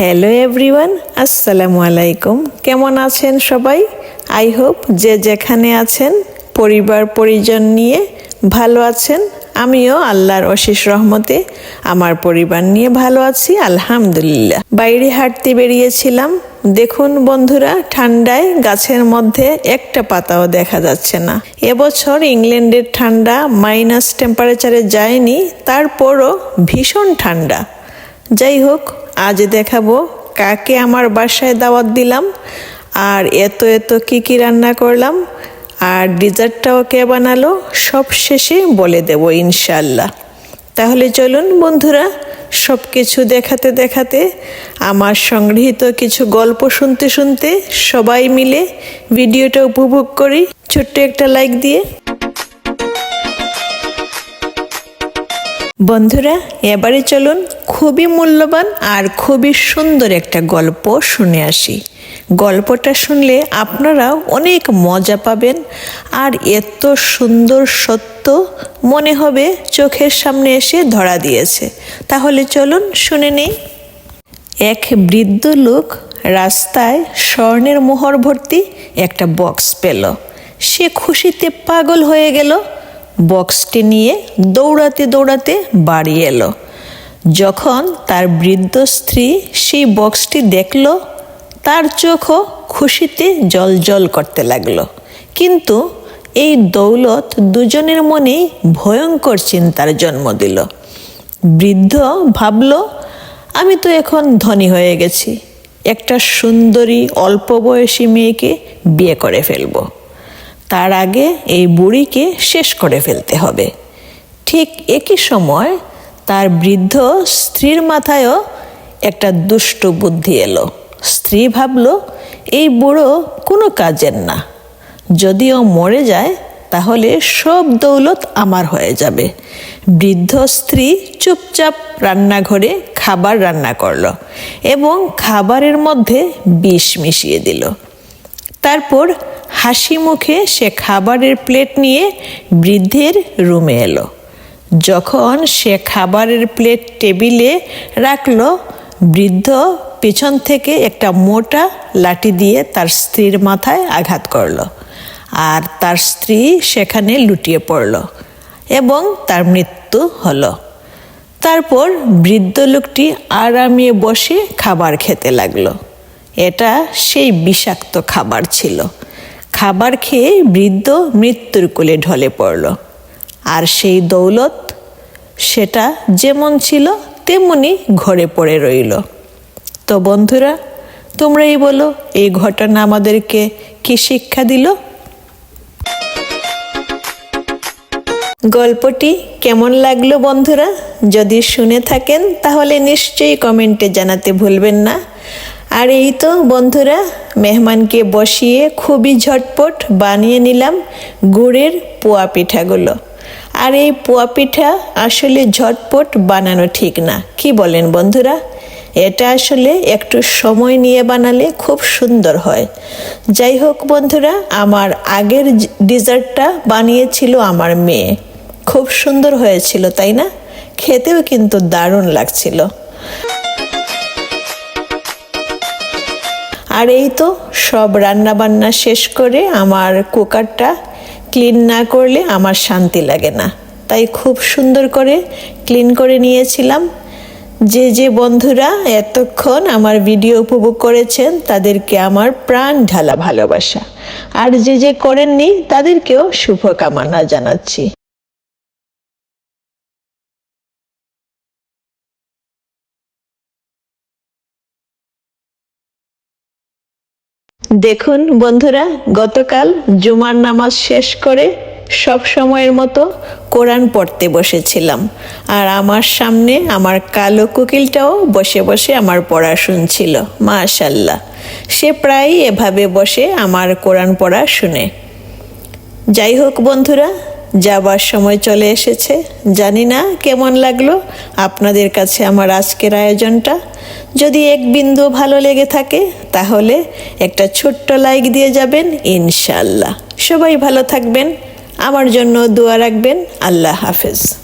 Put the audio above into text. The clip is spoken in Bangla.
হ্যালো এভরিওয়ান আসসালামু আলাইকুম কেমন আছেন সবাই? আই হোপ যে যেখানে আছেন, পরিবার, পরিজন নিয়ে ভালো আছেন। আমিও আল্লাহর অশেষ রহমতে আমার পরিবার নিয়ে ভালো আছি, আলহামদুলিল্লাহ। বাইরে হাঁটতে বেরিয়েছিলাম। দেখুন বন্ধুরা, ঠান্ডায় গাছের মধ্যে একটা পাতাও দেখা যাচ্ছে না। এবছর ইংল্যান্ডের ঠান্ডা মাইনাস টেম্পারেচারে যায়নি, তারপরও ভীষণ ঠান্ডা। যাই হোক আজ দেখাবো কাকে আমার বাসায় দাওয়াত দিলাম আর এত এত কি কি রান্না করলাম আর ডিজার্টটাও কে বানালো সব শেষে বলে দেব ইনশাল্লাহ তাহলে চলুন বন্ধুরা সব কিছু দেখাতে দেখাতে, আমার সংগৃহীত কিছু গল্প শুনতে শুনতে সবাই মিলে ভিডিওটা উপভোগ করি। ছোট্ট একটা লাইক দিয়ে। বন্ধুরা, এবারে চলুন খুবই মূল্যবান আর খুবই সুন্দর একটা গল্প শুনে আসি। গল্পটা শুনলে আপনারাও অনেক মজা পাবেন আর এত সুন্দর সত্য মনে হবে চোখের সামনে এসে ধরা দিয়েছে। তাহলে চলুন শুনে নেই। এক বৃদ্ধ লোক রাস্তায় স্বর্ণের মোহর ভর্তি একটা বক্স পেল। সে খুশিতে পাগল হয়ে গেল। বক্সটি নিয়ে দৌড়াতে দৌড়াতে বাড়ি এলো। যখন তার বৃদ্ধ স্ত্রী সেই বক্সটি দেখল, তার চোখও খুশিতে জল জল করতে লাগল। কিন্তু এই দৌলত দুজনের মনেই ভয়ঙ্কর চিন্তার জন্ম দিল। বৃদ্ধ ভাবল, আমি তো এখন ধনী হয়ে গেছি। একটা সুন্দরী, অল্প বয়সী মেয়েকে বিয়ে করে ফেলব। তার আগে এই বুড়িকে শেষ করে ফেলতে হবে। ঠিক একই সময় তার বৃদ্ধ স্ত্রীর মাথায়ও একটা দুষ্ট বুদ্ধি এলো। স্ত্রী ভাবল, এই বুড়ো কোনো কাজের না। যদিও মরে যায়, তাহলে সব দৌলত আমার হয়ে যাবে। বৃদ্ধ স্ত্রী চুপচাপ রান্নাঘরে খাবার রান্না করল এবং খাবারের মধ্যে বিষ মিশিয়ে দিল। তারপর হাসি মুখে সে খাবারের প্লেট নিয়ে বৃদ্ধের রুমে এলো। যখন সে খাবারের প্লেট টেবিলে রাখল, বৃদ্ধ পেছন থেকে একটা মোটা লাঠি দিয়ে তার স্ত্রীর মাথায় আঘাত করল আর তার স্ত্রী সেখানে লুটিয়ে পড়ল এবং তার মৃত্যু হলো। তারপর বৃদ্ধ লোকটি আরামে বসে খাবার খেতে লাগল। এটা সেই বিষাক্ত খাবার ছিল। খাবার খেয়ে বৃদ্ধ মৃত্যুর কোলে ঢলে পড়ল। আর সেই দৌলত সেটা যেমন ছিল, তেমনি ঘরে পড়ে রইল। তো বন্ধুরা, তোমরাই বলো, এই ঘটনা আমাদেরকে কি শিক্ষা দিল? গল্পটি কেমন লাগল বন্ধুরা? যদি শুনে থাকেন, তাহলে নিশ্চয়ই কমেন্টে জানাতে ভুলবেন না। আর এই তো বন্ধুরা, মেহমানকে বসিয়ে খুবই ঝটপট বানিয়ে নিলাম গুড়ের পোয়া পিঠাগুলো। আর এই পোয়া পিঠা আসলে ঝটপট বানানো ঠিক না, কি বলেন বন্ধুরা? এটা আসলে একটু সময় নিয়ে বানালে খুব সুন্দর হয়। যাই হোক বন্ধুরা, আমার আগের ডিজার্টটা বানিয়েছিল আমার মেয়ে। খুব সুন্দর হয়েছিল, তাই না? খেতেও কিন্তু দারুণ লাগছিল। আর এই তো সব রান্না বান্না শেষ করে আমার কুকারটা ক্লিন না করলে আমার শান্তি লাগে না। তাই খুব সুন্দর করে ক্লিন করে নিয়েছিলাম। যে যে বন্ধুরা এতক্ষণ আমার ভিডিও উপভোগ করেছেন তাদেরকে আমার প্রাণ ঢালা ভালোবাসা। আর যে যে করেননি তাদেরকেও শুভকামনা জানাচ্ছি। দেখুন বন্ধুরা, গতকাল জুমার নামাজ শেষ করে সব সময়ের মতো কোরআন পড়তে বসেছিলাম। আর আমার সামনে আমার কালো কুকিলটাও বসে বসে আমার পড়া শুনছিল, মাশাল্লাহ। সে প্রায় এভাবে বসে আমার কোরআন পড়া শুনে। যাই হোক বন্ধুরা, যাবার সময় চলে এসেছে। জানি না কেমন লাগল আপনাদের কাছে আমার আজকের আয়োজনটা। যদি এক বিন্দু ভালো লেগে থাকে, তাহলে একটা ছোট্ট লাইক দিয়ে যাবেন ইনশাল্লাহ সবাই ভালো থাকবেন, আমার জন্য দোয়া রাখবেন, আল্লাহ হাফেজ।